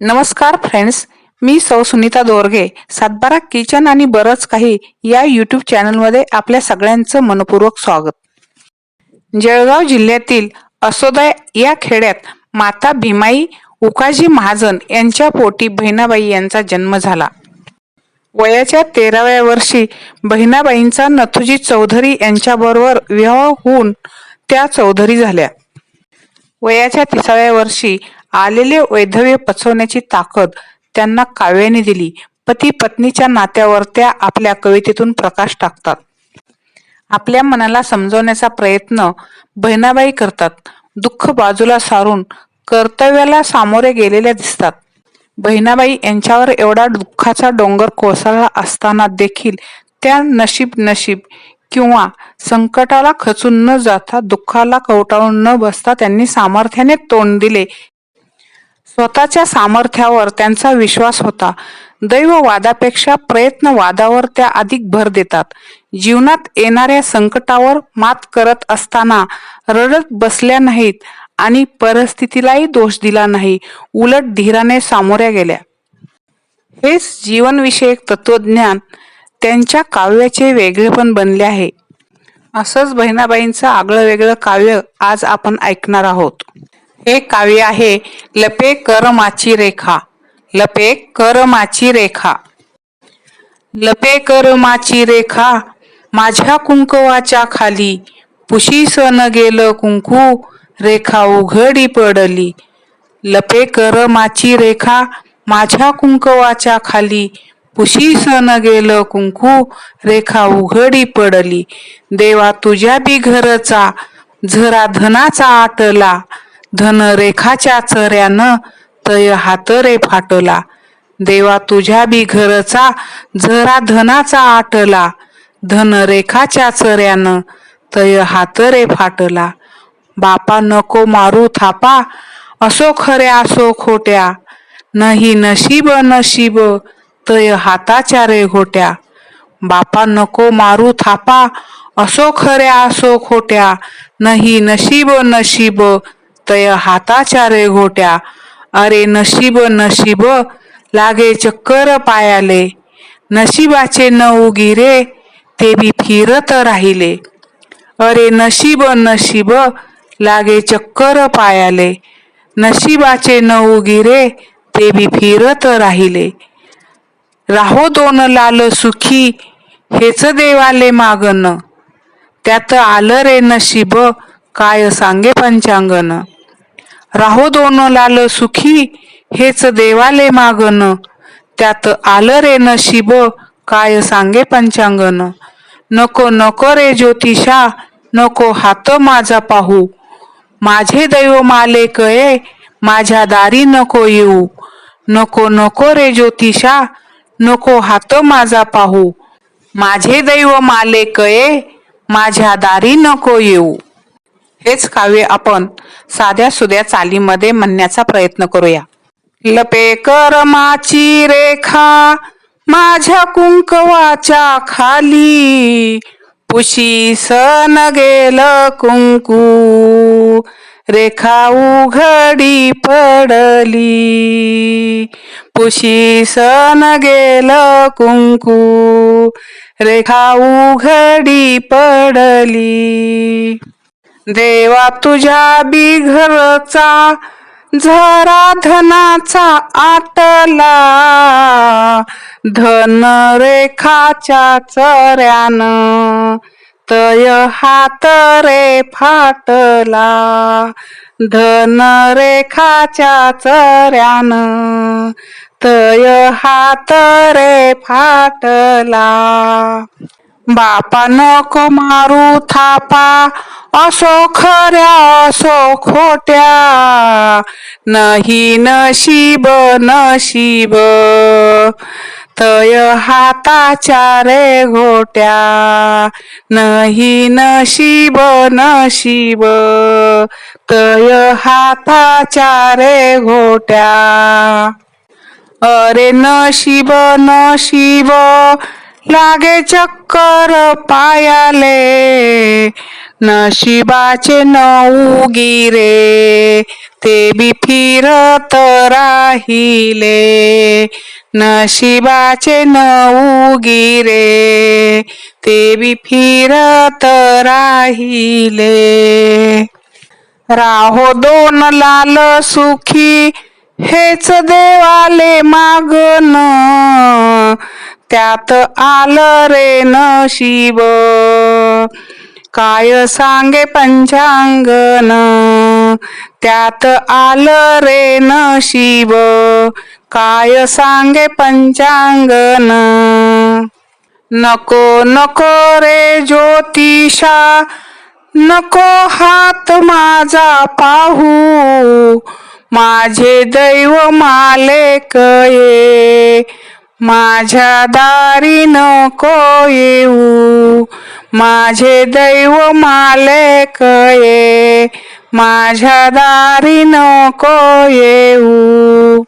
नमस्कार फ्रेंड्स मी सौ सुनीता दोरगे. सातबारा किचन आणि बरंच काही या यूट्यूब चॅनलमध्ये आपल्या सगळ्यांचं मनपूर्वक स्वागत. जळगाव जिल्ह्यातील असोदा या खेड्यात माता भीमाई उकाजी महाजन यांच्या पोटी बहिणाबाई यांचा जन्म झाला. वयाच्या तेराव्या वर्षी बहिणाबाईंचा नथुजी चौधरी यांच्याबरोबर विवाह होऊन त्या चौधरी झाल्या. वयाच्या तिसाव्या वर्षी आलेले वैधव्य पचवण्याची ताकद त्यांना काव्याने दिली. पती पत्नीच्या नात्यावर त्या आपल्या कवितेतून प्रकाश टाकतात. आपल्या मनाला समजवण्याचा प्रयत्न बहिणाबाई करतात. दुःख बाजूला सारून कर्तव्याला सामोरे गेलेल्या दिसतात. बहिणाबाई यांच्यावर एवढा दुःखाचा डोंगर कोसळला असताना देखील त्या नशीब नशीब किंवा संकटाला खचून न जाता दुःखाला कवटाळून न बसता त्यांनी सामर्थ्याने तोंड दिले. स्वतःच्या सामर्थ्यावर त्यांचा विश्वास होता. दैव वादापेक्षा प्रयत्न वादावर त्या अधिक भर देतात. जीवनात येणाऱ्या संकटावर मात करत असताना रडत बसल्या नाहीत आणि परिस्थितीलाही दोष दिला नाही. उलट धीराने सामोऱ्या गेल्या. हेच जीवनविषयक तत्वज्ञान त्यांच्या काव्याचे वेगळेपण बनले आहे. असंच बहिणाबाईंचं आगळं वेगळं काव्य आज आपण ऐकणार आहोत. हे काव्य आहे लपे करमाची रेखा लपे करमाची रेखा. लपे करमाची रेखा माझ्या कुंकवाच्या खाली पुशी सन गेलं कुंकू रेखा उघडी पडली. लपे करमाची रेखा माझ्या कुंकवाच्या खाली पुशी सन गेलं कुंकू रेखा उघडी पडली. देवा तुझ्या बी घरचा झरा धनाचा आटला धन रेखाच्या चऱ्यानं तय हात रे फाटला. देवा तुझ्या बी घरचा झरा धनाचा आटला. धन रेखाच्या चऱ्यानं तय हात रे फाटला. बापा नको मारू थापा असो खऱ्या असो खोट्या. नाही नशीब नशीब तय हाताच्या रे घोट्या. बापा नको मारू थापा असो खऱ्या असो खोट्या. नाही नशीब नशीब तय हाताच्या रे घोट्या अरे नशीब नशीब लागे चक्कर पायाले. नशिबाचे न गिरे ते बी फिरत राहिले. अरे नशीब नशीब लागे चक्कर पायाले. नशिबाचे न गिरे ते बी फिरत राहिले. राहो दोन लाल सुखी हेच देवाले मागन त्यात आलं रे नशीब काय सांगे पंचांगन राहो दोन लाल सुखी हेच देवाले मागन. त्यात आलं रे नशीब काय सांगे पंचांगन नको नको रे ज्योतिषा नको हात माझा पाहू. माझे दैव माले कये माझ्या दारी नको येऊ. नको नको रे ज्योतिषा नको हात माझा पाहू. माझे दैव माले कये माझ्या दारी नको येऊ. हेच काव्य आपण साध्या सुध्या चालीमध्ये म्हणण्याचा प्रयत्न करूया. लपे करमाची रेखा माझ्या कुंकवाच्या खाली. पुशी सन गेल कुंकू रेखा उघडी पडली. पुशी सन गेल कुंकू रेखा उघडी पडली. देवा तुझ्या बी घरचा झरा धनाचा आटला. धन रेखाच्या चऱ्यान तय हात रे फाटला. धन रेखाच्या चऱ्यान तय हात रे फाटला. बापा नको मारू थापा. असो खऱ्या असो खोट्या. नाही नशीब नशीब. तय हाताच्या रे घोट्या. नाही नशीब नशीब. तय हाताच्या रे घोट्या. अरे नशीब नशीब. लागे चक्कर पायाले. नशिबाचे नऊ गिरे ते बी फिरत राहिले. नशिबाचे नऊ गिरे ते बी फिरत राहिले. राहो दोन लाल सुखी हेच देवाले मागन त्यात आलं रे नशीब. काय सांगे पंचांगन त्यात आलं रे नशीब. काय सांगे पंचांगन नको नको रे ज्योतिषा. नको हात माझा पाहू. माझे दैव मालेक ये. माझ्या दारी नको येऊ. माझे दैव मालक ये. माझ्या दारी नको येऊ.